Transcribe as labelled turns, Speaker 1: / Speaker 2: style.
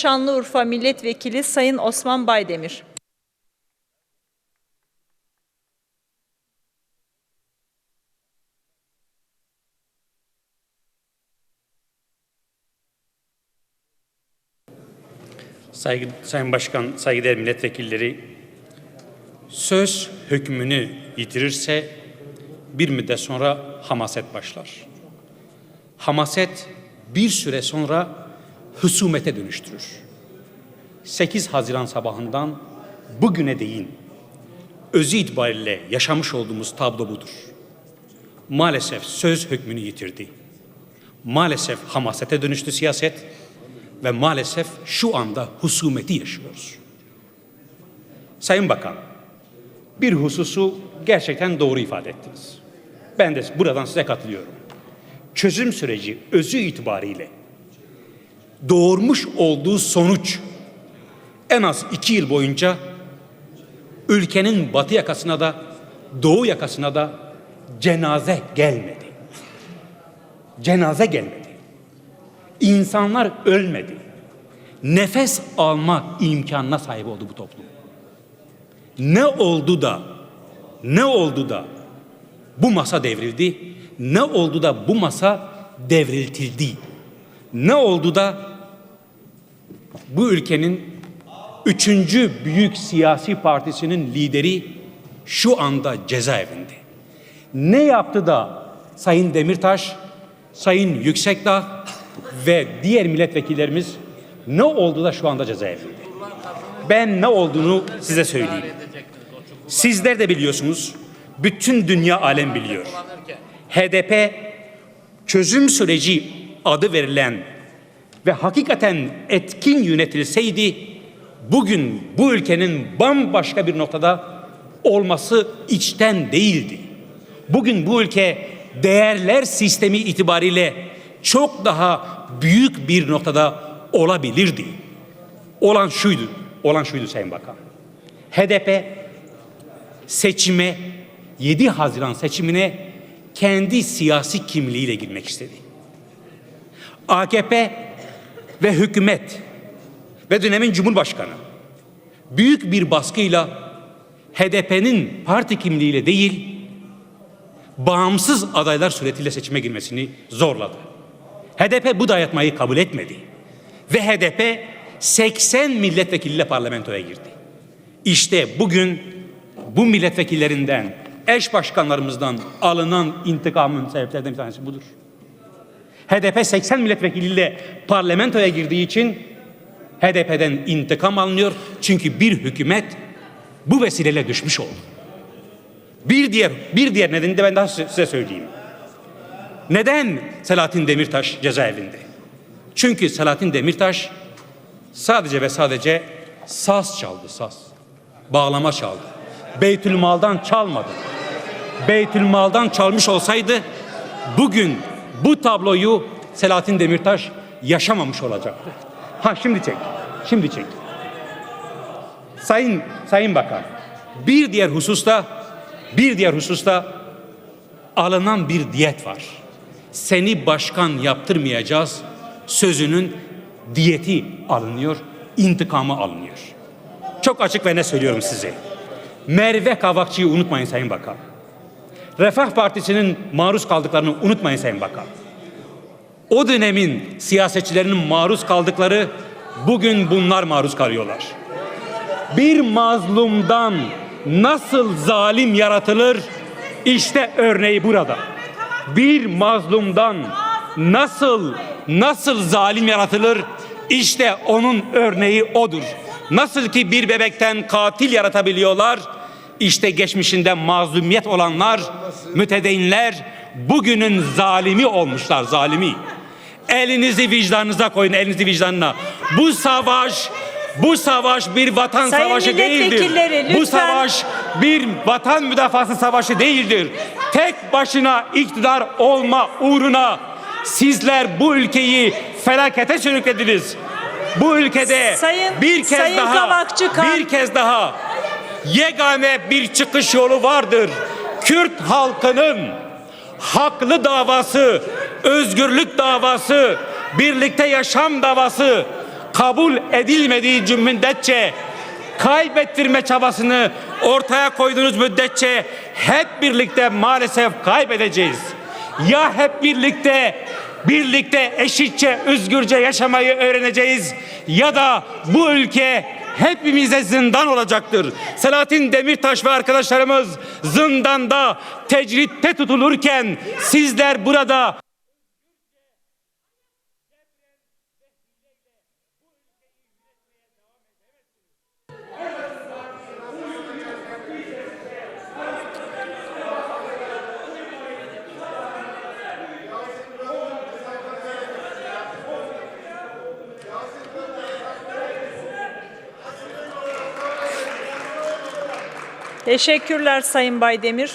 Speaker 1: Şanlıurfa Milletvekili Sayın Osman Baydemir.
Speaker 2: Saygı, Sayın Başkan, saygıdeğer milletvekilleri, söz hükmünü yitirirse bir müddet sonra hamaset başlar. Hamaset bir süre sonra husumete dönüştürür. 8 Haziran sabahından bugüne değin özü itibariyle yaşamış olduğumuz tablo budur. Maalesef söz hükmünü yitirdi. Maalesef hamasete dönüştü siyaset ve maalesef şu anda husumeti yaşıyoruz. Sayın Bakan, bir hususu gerçekten doğru ifade ettiniz. Ben de buradan size katılıyorum. Çözüm süreci özü itibariyle doğurmuş olduğu sonuç en az iki yıl boyunca ülkenin batı yakasına da doğu yakasına da cenaze gelmedi. Cenaze gelmedi. İnsanlar ölmedi. Nefes alma imkanına sahip oldu bu toplum. Ne oldu da ne oldu da bu masa devrildi? Ne oldu da bu masa devriltildi? Ne oldu da bu ülkenin üçüncü büyük siyasi partisinin lideri şu anda cezaevinde? Ne yaptı da Sayın Demirtaş, Sayın Yüksekdağ ve diğer milletvekillerimiz ne oldu da şu anda cezaevinde? Ben ne olduğunu size söyleyeyim. Sizler de biliyorsunuz. Bütün dünya alem biliyor. HDP çözüm süreci adı verilen ve hakikaten etkin yönetilseydi bugün bu ülkenin bambaşka bir noktada olması içten değildi. Bugün bu ülke değerler sistemi itibariyle çok daha büyük bir noktada olabilirdi. Olan şuydu, olan şuydu Sayın Bakan. HDP seçime 7 Haziran seçimine kendi siyasi kimliğiyle girmek istedi. AKP ve hükümet ve dönemin Cumhurbaşkanı büyük bir baskıyla HDP'nin parti kimliğiyle değil bağımsız adaylar suretiyle seçime girmesini zorladı. HDP bu dayatmayı kabul etmedi. Ve HDP 80 milletvekiliyle parlamentoya girdi. İşte bugün bu milletvekillerinden, eş başkanlarımızdan alınan intikamın sebeplerinden bir tanesi budur. HDP 80 milletvekiliyle parlamentoya girdiği için HDP'den intikam alınıyor. Çünkü bir hükümet bu vesileyle düşmüş oldu. Bir diğer bir diğer nedeni de ben daha size söyleyeyim. Neden Selahattin Demirtaş cezaevinde? Çünkü Selahattin Demirtaş sadece ve sadece saz çaldı, saz. Bağlama çaldı. Beytülmal'dan çalmadı. Beytülmal'dan çalmış olsaydı bugün bu tabloyu Selahattin Demirtaş yaşamamış olacaktı. Ha şimdi çek. Şimdi çek. Sayın Sayın Bakan, bir diğer hususta bir diğer hususta alınan bir diyet var. Seni başkan yaptırmayacağız sözünün diyeti alınıyor, intikamı alınıyor. Çok açık ve ne söylüyorum size. Merve Kavakçı'yı unutmayın Sayın Bakan. Refah Partisi'nin maruz kaldıklarını unutmayın Sayın Bakan. O dönemin siyasetçilerinin maruz kaldıkları bugün bunlar maruz kalıyorlar. Bir mazlumdan nasıl zalim yaratılır? İşte örneği burada. Bir mazlumdan nasıl nasıl zalim yaratılır? İşte onun örneği odur. Nasıl ki bir bebekten katil yaratabiliyorlar? İşte geçmişinde mazlumiyet olanlar, mütedeyinler bugünün zalimi olmuşlar, zalimi. Elinizi vicdanınıza koyun, elinizi vicdanına. Bu savaş bu savaş bir vatan
Speaker 1: Sayın
Speaker 2: savaşı değildir. Bu savaş bir vatan müdafası savaşı değildir. Tek başına iktidar olma uğruna sizler bu ülkeyi felakete sürüklediniz. Bu ülkede
Speaker 1: Sayın-
Speaker 2: bir kez
Speaker 1: Sayın
Speaker 2: daha
Speaker 1: Kavakçı Kan-
Speaker 2: bir kez daha yegane bir çıkış yolu vardır. Kürt halkının haklı davası, özgürlük davası, birlikte yaşam davası kabul edilmediği müddetçe kaybettirme çabasını ortaya koyduğunuz müddetçe hep birlikte maalesef kaybedeceğiz. Ya hep birlikte birlikte eşitçe özgürce yaşamayı öğreneceğiz ya da bu ülke hepimize zindan olacaktır. Selahattin Demirtaş ve arkadaşlarımız zindanda tecritte tutulurken sizler burada
Speaker 1: Teşekkürler Sayın Baydemir.